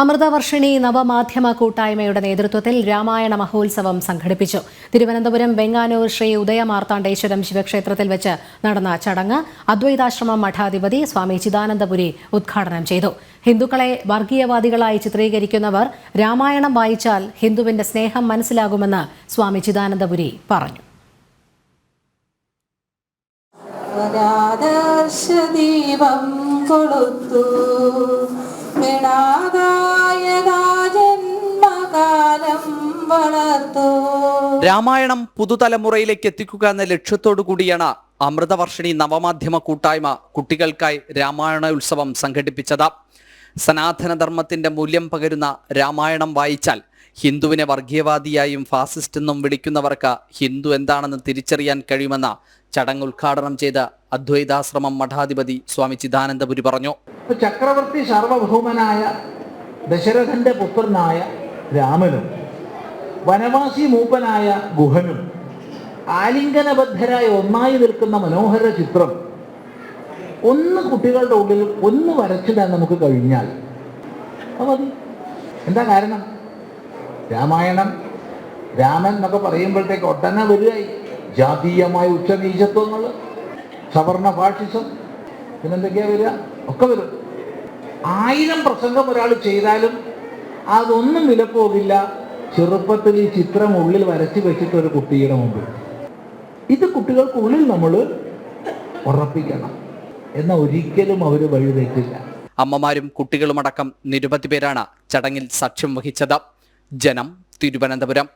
അമൃതവർഷിണി നവമാധ്യമ കൂട്ടായ്മയുടെ നേതൃത്വത്തിൽ രാമായണ മഹോത്സവം സംഘടിപ്പിച്ചു. തിരുവനന്തപുരം വെങ്ങാനൂർ ശ്രീ ഉദയമാർത്താണ്ഡേശ്വരം ശിവക്ഷേത്രത്തിൽ വെച്ച് നടന്ന ചടങ്ങ് അദ്വൈതാശ്രമം മഠാധിപതി സ്വാമി ചിദാനന്ദപുരി ഉദ്ഘാടനം ചെയ്തു. ഹിന്ദുക്കളെ വർഗീയവാദികളായി ചിത്രീകരിക്കുന്നവർ രാമായണം വായിച്ചാൽ ഹിന്ദുവിന്റെ സ്നേഹം മനസ്സിലാകുമെന്ന് സ്വാമി ചിദാനന്ദപുരി പറഞ്ഞു. ദീപം കൊളുത്തു രാമായണം പുതുതലമുറയിലേക്ക് എത്തിക്കുക എന്ന ലക്ഷ്യത്തോടു കൂടിയാണ് അമൃതവർഷിണി നവമാധ്യമ കൂട്ടായ്മ കുട്ടികൾക്കായി രാമായണ ഉത്സവം സംഘടിപ്പിച്ചത്. സനാതനധർമ്മത്തിന്റെ മൂല്യം പകരുന്ന രാമായണം വായിച്ചാൽ ഹിന്ദുവിനെ വർഗീയവാദിയായും ഫാസിസ്റ്റ് എന്നും വിളിക്കുന്നവർക്ക് ഹിന്ദു എന്താണെന്ന് തിരിച്ചറിയാൻ കഴിയുമെന്ന ചടങ്ങ് ഉദ്ഘാടനം ചെയ്ത് അദ്വൈതാശ്രമം മഠാധിപതി സ്വാമി ചിദാനന്ദപുരി പറഞ്ഞു. ചക്രവർത്തി സാർവഭൗമനായ ദശരഥന്റെ പുത്രനായ രാമനും വനവാസി മൂപ്പനായ ഗുഹനും ആലിംഗനബദ്ധരായ ഒന്നായി നിൽക്കുന്ന മനോഹര ചിത്രം. ഒന്ന് കുട്ടികളുടെ ഉള്ളിൽ ഒന്ന് വരച്ചിടാൻ നമുക്ക് കഴിഞ്ഞാൽ അത് മതി. എന്താ കാരണം? രാമായണം രാമൻ എന്നൊക്കെ പറയുമ്പോഴത്തേക്ക് ഒട്ടന വരികയായി. ജാതീയമായ ഉച്ചനീചത്വങ്ങൾ സവർണ ഫാഷിസം പിന്നെന്തൊക്കെയാ വരിക? ഒക്കെ വരും. ആയിരം പ്രസംഗം ഒരാൾ ചെയ്താലും അതൊന്നും വിലപ്പോകില്ല ചെറുപ്പത്തിൽ ഈ ചിത്രം ഉള്ളിൽ വരച്ചു വെച്ചിട്ട് ഒരു കുട്ടിയുടെ മുമ്പിൽ. ഇത് കുട്ടികൾക്കുള്ളിൽ നമ്മൾ ഉറപ്പിക്കണം. എന്ന ഒരിക്കലും അവർ വഴിതെറ്റില്ല അമ്മമാരും കുട്ടികളുമടക്കം നിരവധി പേരാണ് ചടങ്ങിൽ സാക്ഷ്യം വഹിച്ചത്. ജനം തിരുവനന്തപുരം.